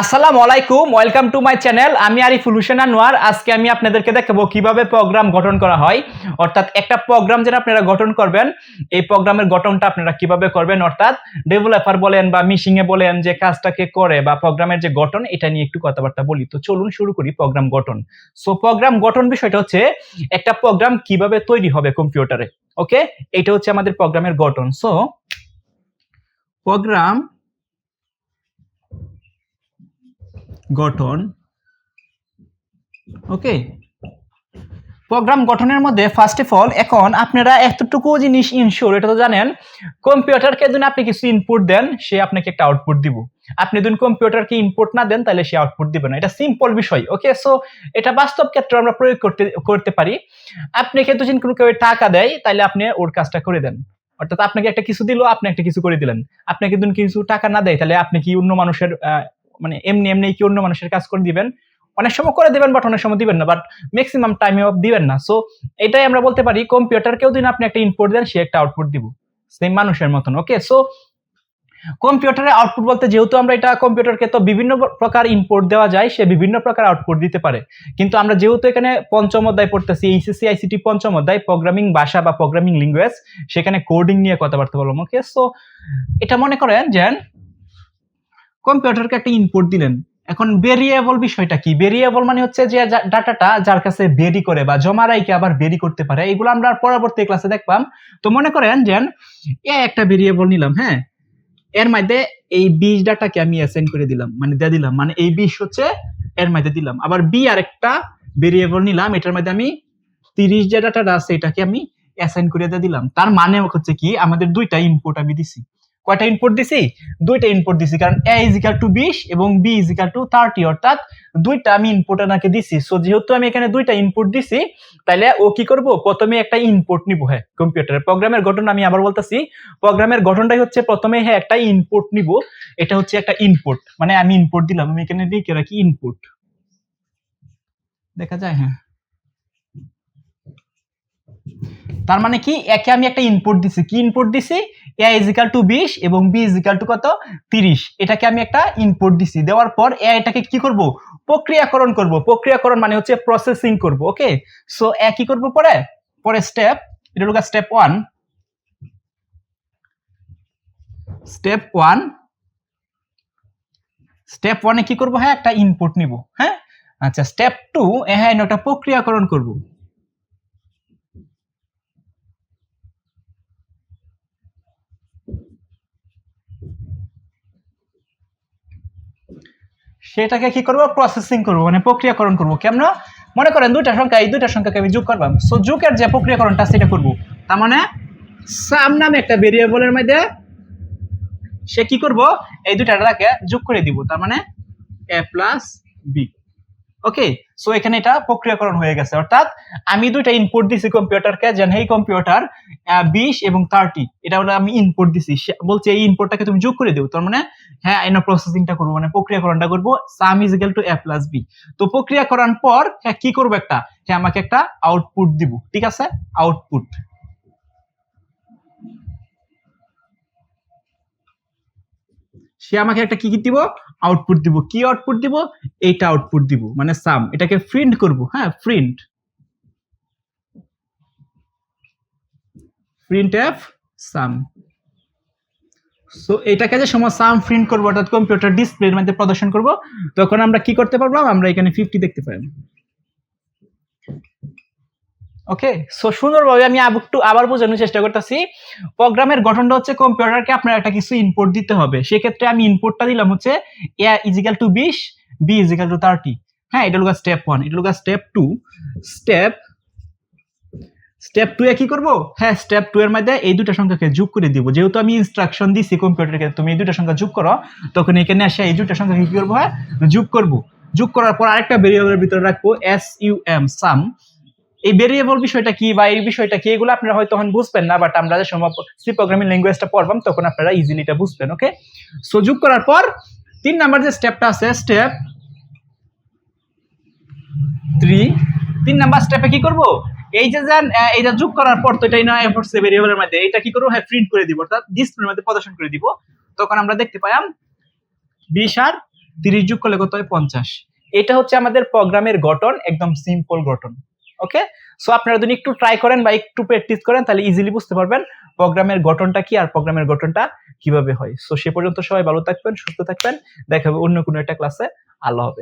আসসালামু আলাইকুম welcome to my channel আমি আরিফুল হোসেন আনোয়ার। আজকে আমি আপনাদেরকে দেখাবো কীভাবে প্রোগ্রাম গঠন করা হয়। অর্থাৎ একটা প্রোগ্রাম যেন আপনারা গঠন করবেন, এই প্রোগ্রামের গঠনটা আপনারা কীভাবে করবেন, অর্থাৎ ডেভেলপার বলেন বা মিশিং এ বলেন যে কাজটাকে করে বা প্রোগ্রামের যে গঠন, এটা নিয়ে একটু কথাবার্তা বলি। তো চলুন শুরু করি প্রোগ্রাম গঠন। সো প্রোগ্রাম গঠন বিষয়টা হচ্ছে একটা প্রোগ্রাম কীভাবে তৈরি হবে কম্পিউটারে ওকে এটা হচ্ছে আমাদের প্রোগ্রামের গঠন। সো প্রোগ্রাম গঠন। ওকে প্রোগ্রাম গঠনের মধ্যে ফার্স্ট অফ অল এখন আপনারা এতটুকু জিনিস ইনশিওর এটা তো জানেন কম্পিউটারকে যদি আপনি কিছু ইনপুট দেন, সে আপনাকে একটা আউটপুট দিব। আপনি যদি কম্পিউটারকে ইনপুট না দেন, তাহলে সে আউটপুট দিবে না। এটা সিম্পল বিষয় ওকে সো এটা বাস্তব ক্ষেত্রে আমরা প্রয়োগ করতে করতে পারি। আপনি কিন্তু যদি কোনো কেউ টাকা দেয়, তাহলে আপনি ওর কাজটা করে দেন। অর্থাৎ আপনাকে একটা কিছু দিল, আপনি একটা কিছু করে দিলেন। আপনাকে যদি কিছু টাকা না দেয়, তাহলে আপনি কি অন্য মানুষের মানে এমনি এমনি কি অন্য মানুষের কাজ করে দিবেন? অনেক সময় করে দিবেন বাট অনেক সময় দিবেন না বাট ম্যাক্সিমাম টাইমে দিবেন না। সো এটাই আমরা বলতে পারি কম্পিউটারকেও দিন আপনি একটা ইনপুট দেন, সে একটা আউটপুট দিব। সেম মানুষের মতন ওকে সো কম্পিউটারে আউটপুট বলতে যেহেতু আমরা এটা কম্পিউটারকে তো বিভিন্ন প্রকার ইনপুট দেওয়া যায়, সে বিভিন্ন প্রকার আউটপুট দিতে পারে। কিন্তু আমরা যেহেতু এখানে পঞ্চম অধ্যায় পড়তেছি, এইচএসসি, আইসিটি পঞ্চম অধ্যায় প্রোগ্রামিং ভাষা বা প্রোগ্রামিং ল্যাঙ্গুয়েজ সেখানে কোডিং নিয়ে কথাবার্তা বললাম ওকে সো এটা মনে করেন যে কম্পিউটারকে একটা ইনপুট দিলেন। এখন ভেরিয়েবল বিষয়টা কি? ভেরিয়েবল মানে হচ্ছে যে ডাটাটা যার কাছে বেরি করে বা জমা রাইকে আবার বেরি করতে পারে। এগুলো আমরা পরবর্তী ক্লাসে দেখলাম তো মনে করেন যে একটা ভেরিয়েবল নিলাম হ্যাঁ? এর মধ্যে এই বিশ ডাটাকে আমি অ্যাসাইন করে দিলাম মানে দিয়ে দিলাম। মানে এই বিশ হচ্ছে এর মধ্যে দিলাম। আবার বি আর একটা ভেরিয়েবল নিলাম, এটার মধ্যে আমি তিরিশ যে ডাটাটা আছে, এটাকে আমি অ্যাসাইন করে দিয়ে দিলাম। তার মানে হচ্ছে কি? আমাদের দুইটা ইনপুট আমি দিছি। কয়টা ইনপুট দিছি? দুইটা ইনপুট দিছি, কারণ এ ইজিক্যাল টু বিশ এবং বি ইজিক্যাল টু থার্টি অর্থাৎ দুইটা আমি ইনপুট ওনাকে দিছি। সো যেহেতু আমি এখানে দুইটা ইনপুট দিছি তাহলে ও কি করব? প্রথমে একটা ইনপুট নিব হ্যাঁ কম্পিউটারের প্রোগ্রামের গঠন আমি আবার বলতেছি, প্রোগ্রামের গঠনটাই হচ্ছে প্রথমে হ্যাঁ একটা ইনপুট নিব। এটা হচ্ছে একটা ইনপুট মানে আমি ইনপুট দিলাম, আমি এখানে লিখে রাখি ইনপুট দেখা যায় হ্যাঁ। তার মানে কি? একে আমি একটা ইনপুট দিছি। কি ইনপুট দিছি? এ টু বিশ এবং বি ইজিক্যাল টু কত? তিরিশ। এটাকে আমি একটা ইনপুট দিছি। দেওয়ার পর এ এটাকে কি করব? প্রক্রিয়াকরণ করব। প্রক্রিয়াকরণ মানে হচ্ছে প্রসেসিং করব ওকে সো এ কি করব পরে? পরে স্টেপ এটা হলো step one step one step ওয়ানে কি করব? হ্যাঁ একটা ইনপুট নিব হ্যাঁ? আচ্ছা স্টেপ টু হ্যাঁ একটা প্রক্রিয়াকরণ করব। সেটাকে কি করব? প্রসেসিং করব মানে প্রক্রিয়াকরণ করব। কেমন? মনে করেন দুইটা সংখ্যা, এই দুইটা সংখ্যাকে আমি যোগ করবাম সো যোগের যে প্রক্রিয়াকরণটা, সেটা করব। তার মানে সাম নামে একটা ভেরিয়েবলের মধ্যে সে কি করব? এই দুইটা ডাটাকে যোগ করে দিব। তার মানে A plus B okay so এখানে এটা প্রক্রিয়াকরণ হয়ে গেছে। অর্থাৎ আমি দুইটা ইনপুট দিছি কম্পিউটারকে যেন এই কম্পিউটার বিশ এবং থার্টি এটা হলো আমি ইনপুট দিছি। বলছে, এই ইনপুটটাকে তুমি যোগ করে দিও। তার মানে হ্যাঁ এনে প্রসেসিংটা করব মানে প্রক্রিয়াকরণটা করব sum is equal to A plus B তো প্রক্রিয়াকরণ পর হ্যাঁ কি করব একটা? হ্যাঁ আমাকে একটা আউটপুট দিব, ঠিক আছে? আউটপুট সে আমাকে একটা কি কি দিব? আউটপুট দিব। কি আউটপুট দিব? এইটা আউটপুট দিব। মানে সাম এটাকে প্রিন্ট করব। হ্যাঁ print print F sum so এটাকে যে সময় সাম প্রিন্ট করব, অর্থাৎ কম্পিউটার ডিসপ্লের মধ্যে প্রদর্শন করব, তখন আমরা কি করতে পারব? আমরা এখানে ফিফটি দেখতে পাই। ওকে সো সুন্দরভাবে আমি একটু আবার বোঝানোর চেষ্টা করতেছি। প্রোগ্রামের গঠনটা হচ্ছে কম্পিউটারকে আপনার একটা কিছু ইনপুট দিতে হবে। সেক্ষেত্রে আমি ইনপুটটা দিলাম হচ্ছে এ ইজিক্যাল টু বিশ B is equal to thirty হ্যাঁ এটা হলো স্টেপ ওয়ান এটা হলো step two step step two এ কি করব? হ্যাঁ স্টেপ টু এর মধ্যে এই দুটো সংখ্যাকে যোগ করে দিব। যেহেতু আমি ইনস্ট্রাকশন দিছি কম্পিউটারকে, তুমি এই দুটো সংখ্যা যোগ করো, তখন এখানে এসে এই দুটো সংখ্যাকে কি করব? হ্যাঁ যোগ করব। যোগ করার পর আরেকটা ভেরিয়েবলের ভিতরে রাখব এস ইউ এম সাম এই ভেরিয়েবল বিষয়টা কি বা এই বিষয়টা কি, এগুলো আপনারা হয়তো তখন বুঝবেন না বাট আমরা যে সময় সি প্রোগ্রামিং ল্যাঙ্গুয়েজটা পড়বাম, তখন আপনারা ইজিলি এটা বুঝবেন ওকে সো যোগ করার পর তিন নাম্বার যে স্টেপটা আছে স্টেপ থ্রি তিন নাম্বার স্টেপে কি করব? এই যে যান এইটা যোগ করার পর তো এটাই নয় পড়ছে ভেরিয়েবলের মধ্যে এটা কি করব? হ্যাঁ প্রিন্ট করে দিব, অর্থাৎ ডিসপ্লের মধ্যে প্রদর্শন করে দিব। তখন আমরা দেখতে পাইম বিশ আর তিরিশ যোগ করলে কত হয়? পঞ্চাশ। এটা হচ্ছে আমাদের প্রোগ্রামের গঠন, একদম সিম্পল গঠন। ওকে সো আপনারা যদি একটু ট্রাই করেন বা একটু প্র্যাকটিস করেন, তাহলে ইজিলি বুঝতে পারবেন প্রোগ্রামের গঠনটা কি আর প্রোগ্রামের গঠনটা কীভাবে হয়। সো সে পর্যন্ত সবাই ভালো থাকবেন, সুস্থ থাকবেন। দেখা হবে অন্য কোনো একটা ক্লাসে আল্লাহ হবে